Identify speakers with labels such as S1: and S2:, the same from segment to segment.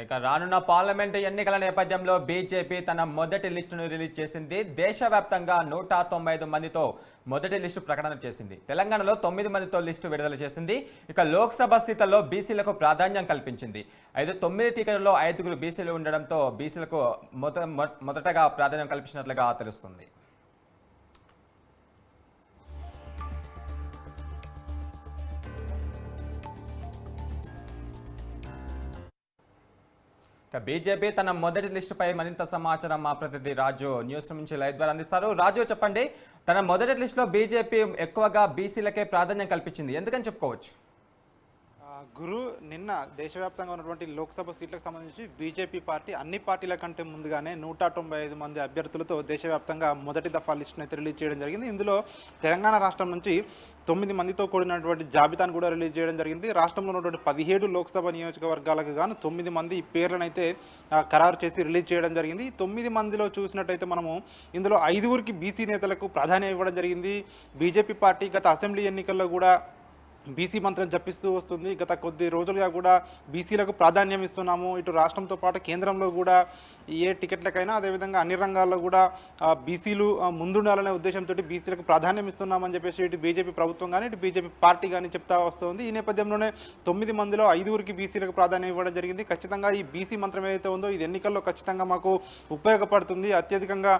S1: ఇక రానున్న పార్లమెంటు ఎన్నికల నేపథ్యంలో బీజేపీ తన మొదటి లిస్టును రిలీజ్ చేసింది. దేశవ్యాప్తంగా నూట తొంభై ఐదు మందితో మొదటి లిస్టు ప్రకటన చేసింది. తెలంగాణలో తొమ్మిది మందితో లిస్టు విడుదల చేసింది. ఇక లోక్సభ సీట్లలో బీసీలకు ప్రాధాన్యం కల్పించింది. అయితే తొమ్మిది టికెట్లలో ఐదుగురు బీసీలు ఉండడంతో బీసీలకు మొ- మొదటగా ప్రాధాన్యం కల్పించినట్లుగా తెలుస్తుంది. ఇక బీజేపీ తన మొదటి లిస్టుపై మరింత సమాచారం మా ప్రతినిధి రాజు న్యూస్ నుంచి లైవ్ ద్వారా అందిస్తారు. రాజు చెప్పండి. తన మొదటి లిస్టులో బీజేపీ ఎక్కువగా బీసీలకే ప్రాధాన్యం కల్పించింది. ఎందుకని చెప్పుకోవచ్చు?
S2: గురు నిన్న దేశవ్యాప్తంగా ఉన్నటువంటి లోక్సభ సీట్లకు సంబంధించి బీజేపీ పార్టీ అన్ని పార్టీల కంటే ముందుగానే నూట తొంభై ఐదు మంది అభ్యర్థులతో దేశవ్యాప్తంగా మొదటి దఫా లిస్టును అయితే రిలీజ్ చేయడం జరిగింది. ఇందులో తెలంగాణ రాష్ట్రం నుంచి తొమ్మిది మందితో కూడినటువంటి జాబితాను కూడా రిలీజ్ చేయడం జరిగింది. రాష్ట్రంలో ఉన్నటువంటి పదిహేడు లోక్సభ నియోజకవర్గాలకు గాను తొమ్మిది మంది పేర్లను అయితే ఖరారు చేసి రిలీజ్ చేయడం జరిగింది. తొమ్మిది మందిలో చూసినట్టయితే మనము ఇందులో ఐదుగురికి బీసీ నేతలకు ప్రాధాన్యం ఇవ్వడం జరిగింది. బీజేపీ పార్టీ గత అసెంబ్లీ ఎన్నికల్లో కూడా బీసీ మంత్రం జపిస్తూ వస్తుంది. గత కొద్ది రోజులుగా కూడా బీసీలకు ప్రాధాన్యం ఇస్తున్నాము. ఇటు రాష్ట్రంతో పాటు కేంద్రంలో కూడా ఏ టికెట్లకైనా అదేవిధంగా అన్ని రంగాల్లో కూడా బీసీలు ముందుండాలనే ఉద్దేశంతో బీసీలకు ప్రాధాన్యం ఇస్తున్నామని చెప్పేసి ఇటు బీజేపీ ప్రభుత్వం కానీ ఇటు బీజేపీ పార్టీ కానీ చెప్తా వస్తుంది. ఈ నేపథ్యంలోనే తొమ్మిది మందిలో ఐదుగురికి బీసీలకు ప్రాధాన్యం ఇవ్వడం జరిగింది. ఖచ్చితంగా ఈ బీసీ మంత్రం ఏదైతే ఉందో ఇది ఎన్నికల్లో ఖచ్చితంగా మాకు ఉపయోగపడుతుంది. అత్యధికంగా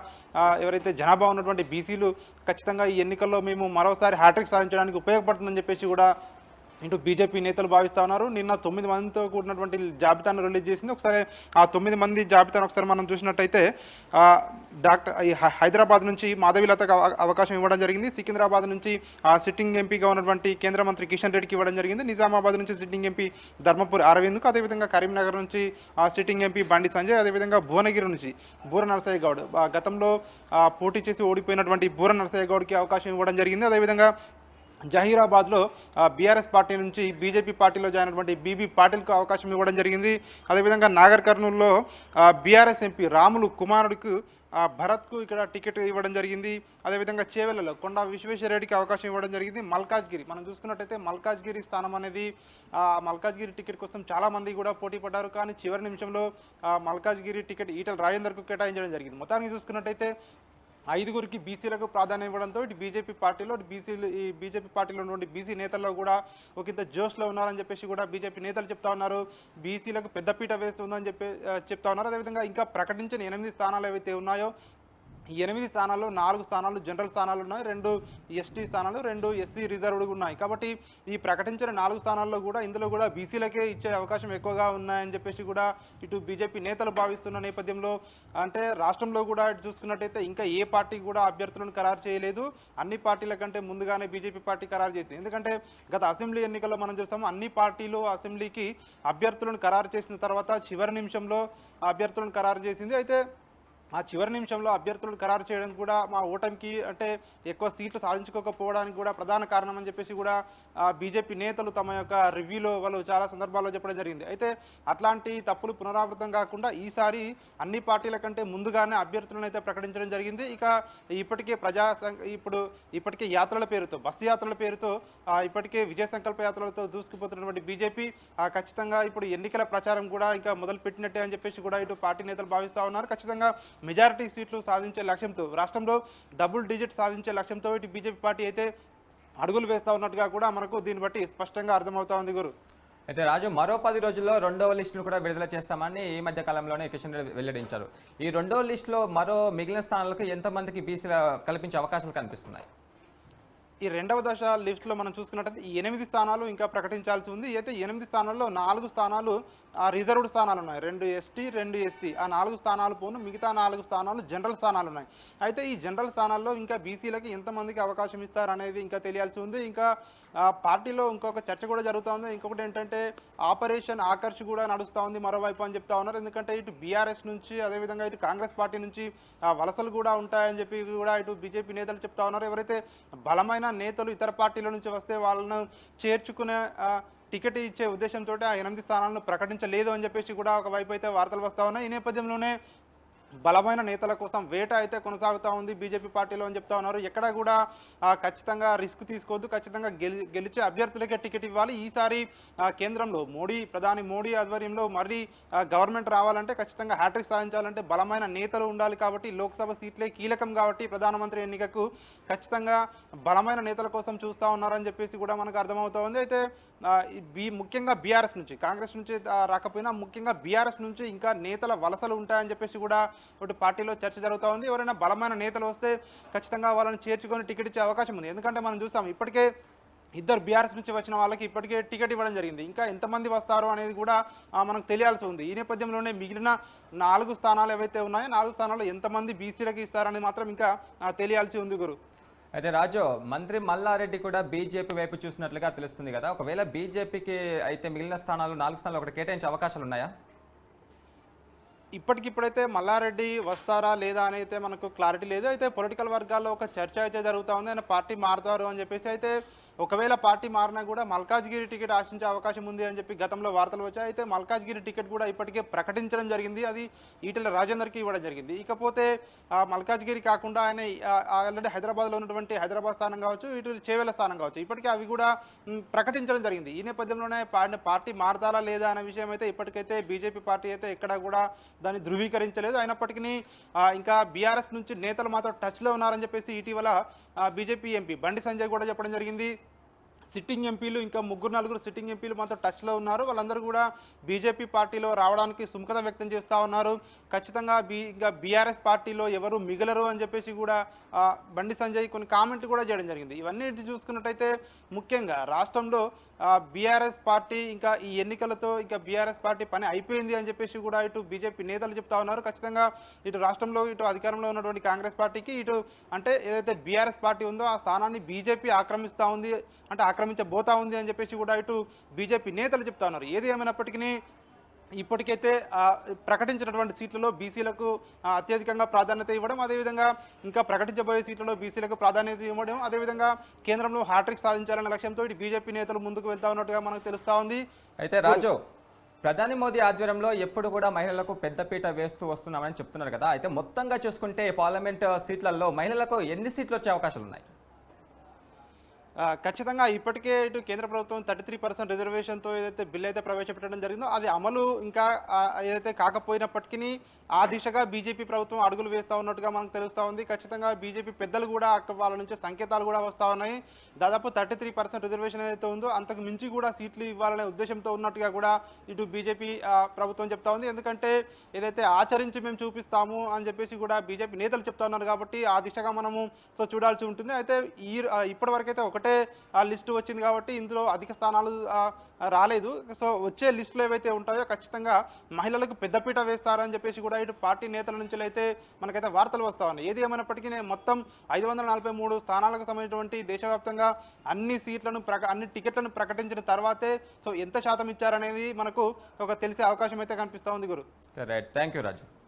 S2: ఎవరైతే జనాభా ఉన్నటువంటి బీసీలు ఖచ్చితంగా ఈ ఎన్నికల్లో మేము మరోసారి హ్యాట్రిక్ సాధించడానికి ఉపయోగపడుతుందని చెప్పేసి కూడా ఇటు బీజేపీ నేతలు భావిస్తా ఉన్నారు. నిన్న తొమ్మిది మందితో కూడినటువంటి జాబితాను రిలీజ్ చేసింది. ఒకసారి ఆ తొమ్మిది మంది జాబితాను ఒకసారి మనం చూసినట్టయితే డాక్టర్ ఈ హైదరాబాద్ నుంచి మాధవీలతకు అవకాశం ఇవ్వడం జరిగింది. సికింద్రాబాద్ నుంచి సిట్టింగ్ ఎంపీగా ఉన్నటువంటి కేంద్ర మంత్రి కిషన్ రెడ్డికి ఇవ్వడం జరిగింది. నిజామాబాద్ నుంచి సిట్టింగ్ ఎంపీ ధర్మపురి అరవింద్కు అదేవిధంగా కరీంనగర్ నుంచి సిట్టింగ్ ఎంపీ బండి సంజయ్ అదేవిధంగా భువనగిరి నుంచి బూర నరసయ్య గౌడ్. గతంలో పోటీ చేసి ఓడిపోయినటువంటి బూర నరసయ్య గౌడ్కి అవకాశం ఇవ్వడం జరిగింది. అదేవిధంగా జహీరాబాద్లో బీఆర్ఎస్ పార్టీ నుంచి బీజేపీ పార్టీలో జాయిన్ అయినటువంటి బీబీ పాటిల్కు అవకాశం ఇవ్వడం జరిగింది. అదేవిధంగా నాగర్ కర్నూలులో బీఆర్ఎస్ ఎంపీ రాములు కుమారుడికి భరత్కు ఇక్కడ టికెట్ ఇవ్వడం జరిగింది. అదేవిధంగా చేవెళ్ళలో కొండా విశ్వేశ్వరరెడ్డికి అవకాశం ఇవ్వడం జరిగింది. మల్కాజ్గిరి మనం చూసుకున్నట్టయితే మల్కాజ్గిరి స్థానం అనేది మల్కాజ్గిరి టికెట్ కోసం చాలామంది కూడా పోటీ పడ్డారు. కానీ చివరి నిమిషంలో మల్కాజ్గిరి టికెట్ ఈటల రాజేందర్కు కేటాయించడం జరిగింది. మొత్తానికి చూసుకున్నట్టయితే ఐదుగురికి బీసీలకు ప్రాధాన్యం ఇవ్వడంతో ఇటు బీజేపీ పార్టీలో బీసీలు ఈ బీజేపీ పార్టీలో ఉన్నటువంటి బీసీ నేతల్లో కూడా ఒక ఇంత జోష్లో ఉన్నారని చెప్పేసి కూడా బీజేపీ నేతలు చెప్తా ఉన్నారు. బీసీలకు పెద్దపీట వేస్తుందని చెప్పి చెప్తా ఉన్నారు. అదేవిధంగా ఇంకా ప్రకటించిన ఎనిమిది స్థానాలు ఏవైతే ఉన్నాయో ఎనిమిది స్థానాల్లో నాలుగు స్థానాలు జనరల్ స్థానాలు ఉన్నాయి రెండు ఎస్టీ స్థానాలు రెండు ఎస్సీ రిజర్వ్డ్ ఉన్నాయి. కాబట్టి ఈ ప్రకటించిన నాలుగు స్థానాల్లో కూడా ఇందులో కూడా బీసీలకే ఇచ్చే అవకాశం ఎక్కువగా ఉన్నాయని చెప్పేసి కూడా ఇటు బీజేపీ నేతలు భావిస్తున్న నేపథ్యంలో అంటే రాష్ట్రంలో కూడా ఇటు చూసుకున్నట్టయితే ఇంకా ఏ పార్టీ కూడా అభ్యర్థులను ఖరారు చేయలేదు. అన్ని పార్టీల కంటే ముందుగానే బీజేపీ పార్టీ ఖరారు చేసింది. ఎందుకంటే గత అసెంబ్లీ ఎన్నికల్లో మనం చూస్తాము అన్ని పార్టీలు అసెంబ్లీకి అభ్యర్థులను ఖరారు చేసిన తర్వాత చివరి నిమిషంలో అభ్యర్థులను ఖరారు చేసింది. అయితే ఆ చివరి నిమిషంలో అభ్యర్థులను ఖరారు చేయడం కూడా మా ఓటమికి అంటే ఎక్కువ సీట్లు సాధించుకోకపోవడానికి కూడా ప్రధాన కారణం అని చెప్పేసి కూడా బీజేపీ నేతలు తమ యొక్క రివ్యూలో వాళ్ళు చాలా సందర్భాల్లో చెప్పడం జరిగింది. అయితే అట్లాంటి తప్పులు పునరావృతం కాకుండా ఈసారి అన్ని పార్టీల కంటే ముందుగానే అభ్యర్థులను అయితే ప్రకటించడం జరిగింది. ఇక ఇప్పటికే ప్రజా ఇప్పుడు ఇప్పటికే యాత్రల పేరుతో బస్సు యాత్రల పేరుతో ఇప్పటికే విజయ సంకల్ప యాత్రలతో దూసుకుపోతున్నటువంటి బీజేపీ ఖచ్చితంగా ఇప్పుడు ఎన్నికల ప్రచారం కూడా ఇంకా మొదలు పెట్టినట్టే అని చెప్పేసి కూడా ఇటు పార్టీ నేతలు భావిస్తా ఉన్నారు. ఖచ్చితంగా మెజారిటీ సీట్లు సాధించే లక్ష్యంతో రాష్ట్రంలో డబుల్ డిజిట్ సాధించే లక్ష్యంతో ఇటు బీజేపీ పార్టీ అయితే అడుగులు వేస్తూ ఉన్నట్టుగా కూడా మనకు దీన్ని బట్టి స్పష్టంగా అర్థమవుతా ఉంది గురు.
S1: అయితే రాజు మరో పది రోజుల్లో రెండవ లిస్టును కూడా విడుదల చేస్తామని ఈ మధ్య కాలంలోనే కిషన్ రెడ్డి వెల్లడించారు. ఈ రెండవ లిస్టులో మరో మిగిలిన స్థానాలకు ఎంతమందికి బీసీల కల్పించే అవకాశాలు కనిపిస్తున్నాయి?
S2: ఈ రెండవ దశ లిస్టులో మనం చూసుకున్నట్టయితే ఎనిమిది స్థానాలు ఇంకా ప్రకటించాల్సి ఉంది. అయితే ఎనిమిది స్థానాల్లో నాలుగు స్థానాలు ఆ రిజర్వ్డ్ స్థానాలు ఉన్నాయి. రెండు ఎస్టీ రెండు ఎస్సీ. ఆ నాలుగు స్థానాలు పోను మిగతా నాలుగు స్థానాలు జనరల్ స్థానాలు ఉన్నాయి. అయితే ఈ జనరల్ స్థానాల్లో ఇంకా బీసీలకి ఎంతమందికి అవకాశం ఇస్తారనేది ఇంకా తెలియాల్సి ఉంది. ఇంకా పార్టీలో ఇంకొక చర్చ కూడా జరుగుతూ ఉంది. ఇంకొకటి ఏంటంటే ఆపరేషన్ ఆకర్ష్ కూడా నడుస్తూ ఉంది మరోవైపు అని చెప్తా ఉన్నారు. ఎందుకంటే ఇటు బీఆర్ఎస్ నుంచి అదేవిధంగా ఇటు కాంగ్రెస్ పార్టీ నుంచి వలసలు కూడా ఉంటాయని చెప్పి కూడా ఇటు బీజేపీ నేతలు చెప్తా ఉన్నారు. ఎవరైతే బలమైన నేతలు ఇతర పార్టీల నుంచి వస్తే వాళ్ళను చేర్చుకునే టికెట్ ఇచ్చే ఉద్దేశంతో ఆ ఎనిమిది స్థానాలను ప్రకటించలేదు అని చెప్పేసి కూడా ఒకవైపు అయితే వార్తలు వస్తా ఉన్నాయి. ఈ నేపథ్యంలోనే బలమైన నేతల కోసం వేట అయితే కొనసాగుతూ ఉంది. బీజేపీ పార్టీలో అని చెప్తా ఉన్నారు. ఎక్కడ కూడా ఖచ్చితంగా రిస్క్ తీసుకోవద్దు. ఖచ్చితంగా గెలి గెలిచే అభ్యర్థులకే టికెట్ ఇవ్వాలి. ఈసారి కేంద్రంలో మోడీ ప్రధాని మోడీ ఆధ్వర్యంలో మరీ గవర్నమెంట్ రావాలంటే ఖచ్చితంగా హ్యాట్రిక్ సాధించాలంటే బలమైన నేతలు ఉండాలి కాబట్టి లోక్సభ సీట్లే కీలకం కాబట్టి ప్రధానమంత్రి ఎన్నికకు ఖచ్చితంగా బలమైన నేతల కోసం చూస్తూ ఉన్నారని చెప్పేసి కూడా మనకు అర్థమవుతూ ఉంది. అయితే బీ ముఖ్యంగా బీఆర్ఎస్ నుంచి కాంగ్రెస్ నుంచి రాకపోయినా ముఖ్యంగా బీఆర్ఎస్ నుంచి ఇంకా నేతల వలసలు ఉంటాయని చెప్పేసి కూడా ఒకటి పార్టీలో చర్చ జరుగుతూ ఉంది. ఎవరైనా బలమైన నేతలు వస్తే ఖచ్చితంగా వాళ్ళని చేర్చుకొని టికెట్ ఇచ్చే అవకాశం ఉంది. ఎందుకంటే మనం చూస్తాం ఇప్పటికే ఇద్దరు బీఆర్ఎస్ నుంచి వచ్చిన వాళ్ళకి ఇప్పటికే టికెట్ ఇవ్వడం జరిగింది. ఇంకా ఎంతమంది వస్తారు అనేది కూడా మనకు తెలియాల్సి ఉంది. ఈ నేపథ్యంలోనే మిగిలిన నాలుగు స్థానాలు ఏవైతే ఉన్నాయో నాలుగు స్థానాల్లో ఎంతమంది బీసీలకు ఇస్తారనేది మాత్రం ఇంకా తెలియాల్సి ఉంది గురు.
S1: అయితే రాజు మంత్రి మల్లారెడ్డి కూడా బీజేపీ వైపు చూసినట్లుగా తెలుస్తుంది కదా. ఒకవేళ బీజేపీకి అయితే మిగిలిన స్థానాలు నాలుగు స్థానాలు ఒకటి కేటాయించే అవకాశాలు ఉన్నాయా?
S2: ఇప్పటికిప్పుడైతే మల్లారెడ్డి వస్తారా లేదా అని అయితే మనకు క్లారిటీ లేదు. అయితే పొలిటికల్ వర్గాల్లో ఒక చర్చ అయితే జరుగుతూ ఉంది. ఆయన పార్టీ మారుతారు అని చెప్పేసి అయితే ఒకవేళ పార్టీ మారినా కూడా మల్కాజ్గిరి టికెట్ ఆశించే అవకాశం ఉంది అని చెప్పి గతంలో వార్తలు వచ్చాయి. అయితే మల్కాజ్గిరి టికెట్ కూడా ఇప్పటికే ప్రకటించడం జరిగింది. అది ఈటల రాజేందర్కి ఇవ్వడం జరిగింది. ఇకపోతే మల్కాజ్గిరి కాకుండా ఆయన ఆల్రెడీ హైదరాబాద్లో ఉన్నటువంటి హైదరాబాద్ స్థానం కావచ్చు ఇటు చేవేల స్థానం కావచ్చు. ఇప్పటికే అవి కూడా ప్రకటించడం జరిగింది. ఈ నేపథ్యంలోనే పార్టీ మారతారా లేదా అనే విషయం అయితే ఇప్పటికైతే బీజేపీ పార్టీ అయితే ఎక్కడా కూడా దాన్ని ధృవీకరించలేదు. అయినప్పటికీ ఇంకా బీఆర్ఎస్ నుంచి నేతలు మాత్రం టచ్లో ఉన్నారని చెప్పేసి ఇటీవల బీజేపీ ఎంపీ బండి సంజయ్ కూడా చెప్పడం జరిగింది. సిట్టింగ్ ఎంపీలు ఇంకా ముగ్గురు నలుగురు సిట్టింగ్ ఎంపీలు మాత్రం టచ్లో ఉన్నారు. వాళ్ళందరూ కూడా బీజేపీ పార్టీలో రావడానికి సుముఖత వ్యక్తం చేస్తూ ఉన్నారు. ఖచ్చితంగా బీ ఇంకా బీఆర్ఎస్ పార్టీలో ఎవరు మిగలరు అని చెప్పేసి కూడా బండి సంజయ్ కొన్ని కామెంట్లు కూడా చేయడం జరిగింది. ఇవన్నీ చూసుకున్నట్టయితే ముఖ్యంగా రాష్ట్రంలో బీఆర్ఎస్ పార్టీ ఇంకా ఈ ఎన్నికలతో ఇంకా బీఆర్ఎస్ పార్టీ పని అయిపోయింది అని చెప్పేసి కూడా ఇటు బీజేపీ నేతలు చెప్తా ఉన్నారు. ఖచ్చితంగా ఇటు రాష్ట్రంలో ఇటు అధికారంలో ఉన్నటువంటి కాంగ్రెస్ పార్టీకి ఇటు అంటే ఏదైతే బీఆర్ఎస్ పార్టీ ఉందో ఆ స్థానాన్ని బీజేపీ ఆక్రమిస్తూ ఉంది. అంటే ఆక్రమించబోతా ఉంది అని చెప్పేసి కూడా ఇటు బీజేపీ నేతలు చెప్తా ఉన్నారు. ఏది ఏమైనప్పటికీ ఇప్పటికైతే ప్రకటించినటువంటి సీట్లలో బీసీలకు అత్యధికంగా ప్రాధాన్యత ఇవ్వడం అదేవిధంగా ఇంకా ప్రకటించబోయే సీట్లలో బీసీలకు ప్రాధాన్యత ఇవ్వడం అదేవిధంగా కేంద్రంలో హ్యాట్రిక్ సాధించాలనే లక్ష్యంతో ఇటు బీజేపీ నేతలు ముందుకు వెళ్తా ఉన్నట్టుగా మనకు తెలుస్తా ఉంది.
S1: అయితే రాజు ప్రధాని మోదీ ఆధ్వర్యంలో ఎప్పుడు కూడా మహిళలకు పెద్దపీట వేస్తూ వస్తున్నామని చెప్తున్నారు కదా. అయితే మొత్తంగా చూసుకుంటే పార్లమెంట్ సీట్లలో మహిళలకు ఎన్ని సీట్లు వచ్చే అవకాశాలు ఉన్నాయి?
S2: ఖచ్చితంగా ఇప్పటికే ఇటు కేంద్ర ప్రభుత్వం థర్టీ త్రీ పర్సెంట్ రిజర్వేషన్తో ఏదైతే బిల్ అయితే ప్రవేశపెట్టడం జరిగిందో అది అమలు ఇంకా ఏదైతే కాకపోయినప్పటికీ ఆ దిశగా బీజేపీ ప్రభుత్వం అడుగులు వేస్తూ ఉన్నట్టుగా మనకు తెలుస్తూ ఉంది. ఖచ్చితంగా బీజేపీ పెద్దలు కూడా అక్కడ వాళ్ళ నుంచి సంకేతాలు కూడా వస్తూ ఉన్నాయి. దాదాపు థర్టీ త్రీ పర్సెంట్ రిజర్వేషన్ ఏదైతే ఉందో అంతకు మించి కూడా సీట్లు ఇవ్వాలనే ఉద్దేశంతో ఉన్నట్టుగా కూడా ఇటు బీజేపీ ప్రభుత్వం చెప్తా ఉంది. ఎందుకంటే ఏదైతే ఆచరించి మేము చూపిస్తాము అని చెప్పేసి కూడా బీజేపీ నేతలు చెప్తా ఉన్నారు కాబట్టి ఆ దిశగా మనము సో చూడాల్సి ఉంటుంది. అయితే ఈ ఇప్పటివరకైతే ఒకటి ఆ లిస్టు వచ్చింది కాబట్టి ఇందులో అధిక స్థానాలు రాలేదు. సో వచ్చే లిస్టులు ఏవైతే ఉంటాయో ఖచ్చితంగా మహిళలకు పెద్దపీట వేస్తారని చెప్పేసి కూడా ఇటు పార్టీ నేతల నుంచి అయితే మనకైతే వార్తలు వస్తా ఉన్నాయి. ఏది ఏమైనప్పటికీ మొత్తం ఐదు వందల నలభై మూడు స్థానాలకు సంబంధించినటువంటి దేశవ్యాప్తంగా అన్ని సీట్లను ప్రక అన్ని టికెట్లను ప్రకటించిన తర్వాతే సో ఎంత శాతం ఇచ్చారనేది మనకు ఒక తెలిసే అవకాశం అయితే కనిపిస్తూ ఉంది గురు.
S1: Right thank you Raju